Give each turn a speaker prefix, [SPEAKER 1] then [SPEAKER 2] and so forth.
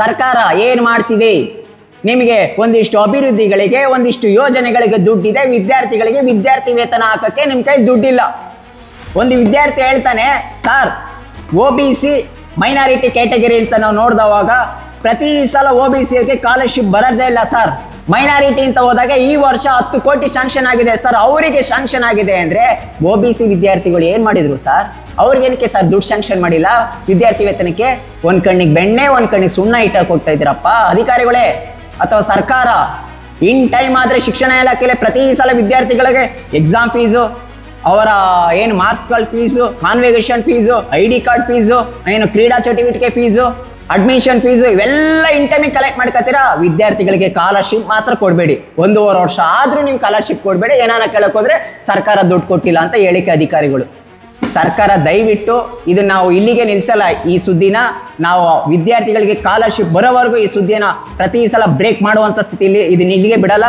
[SPEAKER 1] ಸರ್ಕಾರ ಏನು ಮಾಡ್ತಿದೆ? ನಿಮಗೆ ಒಂದಿಷ್ಟು ಅಭಿವೃದ್ಧಿಗಳಿಗೆ, ಒಂದಿಷ್ಟು ಯೋಜನೆಗಳಿಗೆ ದುಡ್ಡಿದೆ, ವಿದ್ಯಾರ್ಥಿಗಳಿಗೆ ವಿದ್ಯಾರ್ಥಿ ವೇತನ ಹಾಕಕ್ಕೆ ನಿಮ್ಮ ಕೈ ದುಡ್ಡಿಲ್ಲ. ಒಂದು ವಿದ್ಯಾರ್ಥಿ ಹೇಳ್ತಾನೆ, sir, O B C minority category ಅಂತ ನಾವು ನೋಡಿದವಾಗ ಪ್ರತಿ ಸಲ ಒ ಬಿ ಸಿಗೆ ಸ್ಕಾಲರ್ಶಿಪ್ ಬರೋದೇ ಇಲ್ಲ ಸರ್ ಮೈನಾರಿಟಿ ಅಂತ ಹೋದಾಗ ಈ ವರ್ಷ ಹತ್ತು ಕೋಟಿ ಶಾಂಕ್ಷನ್ ಆಗಿದೆ ಸರ್ ಅವರಿಗೆ ಶಾಂಕ್ಷನ್ ಆಗಿದೆ ಅಂದರೆ ಒ ಬಿ ಸಿ ವಿದ್ಯಾರ್ಥಿಗಳು ಏನು ಮಾಡಿದ್ರು ಸರ್ ಅವ್ರಿಗೇನಕ್ಕೆ ಸರ್ ದುಡ್ಡು ಶಾಂಕ್ಷನ್ ಮಾಡಿಲ್ಲ? ವಿದ್ಯಾರ್ಥಿ ವೇತನಕ್ಕೆ ಒಂದು ಕಣ್ಣಿಗೆ ಬೆಣ್ಣೆ, ಒಂದು ಕಣ್ಣಿಗೆ ಸುಣ್ಣ ಇಟ್ಟಕ್ಕೆ ಹೋಗ್ತಾ ಇದ್ದೀರಪ್ಪ. ಅಧಿಕಾರಿಗಳೇ ಅಥವಾ ಸರ್ಕಾರ? ಇನ್ ಟೈಮ್ ಆದರೆ ಶಿಕ್ಷಣ ಇಲಾಖೆಯಲ್ಲಿ ಪ್ರತಿ ಸಲ ವಿದ್ಯಾರ್ಥಿಗಳಿಗೆ ಎಕ್ಸಾಮ್ ಫೀಸು ಅವರ ಏನು ಮಾರ್ಕ್ಸ್ಗಳ fees convocation fees I D card fees ಏನು ಕ್ರೀಡಾ ಚಟುವಟಿಕೆ ಫೀಸು ಅಡ್ಮಿಷನ್ ಫೀಸು ಇವೆಲ್ಲ ಇನ್ ಟೈಮಿಗೆ ಕಲೆಕ್ಟ್ ಮಾಡ್ಕೊತೀರಾ? ವಿದ್ಯಾರ್ಥಿಗಳಿಗೆ ಸ್ಕಾಲರ್ಶಿಪ್ ಮಾತ್ರ ಕೊಡಬೇಡಿ. ಒಂದೂವರೆ ವರ್ಷ ಆದರೂ ನೀವು ಸ್ಕಾಲರ್ಶಿಪ್ ಕೊಡಬೇಡಿ. ಏನಾನ ಕೇಳೋಕ್ಕೋದ್ರೆ ಸರ್ಕಾರ ದುಡ್ಡು ಕೊಟ್ಟಿಲ್ಲ ಅಂತ ಹೇಳಿಕೆ ಅಧಿಕಾರಿಗಳು. ಸರ್ಕಾರ ದಯವಿಟ್ಟು ಇದು ನಾವು ಇಲ್ಲಿಗೆ ನಿಲ್ಲಿಸಲ್ಲ ಈ ಸುದ್ದಿನ ನಾವು ವಿದ್ಯಾರ್ಥಿಗಳಿಗೆ ಸ್ಕಾಲರ್ಶಿಪ್ ಬರೋವರೆಗೂ ಈ ಸುದ್ದಿನ ಪ್ರತಿ ಸಲ ಬ್ರೇಕ್ ಮಾಡುವಂಥ ಸ್ಥಿತಿಯಲ್ಲಿ ಇದನ್ನ ಇಲ್ಲಿಗೆ ಬಿಡಲ್ಲ.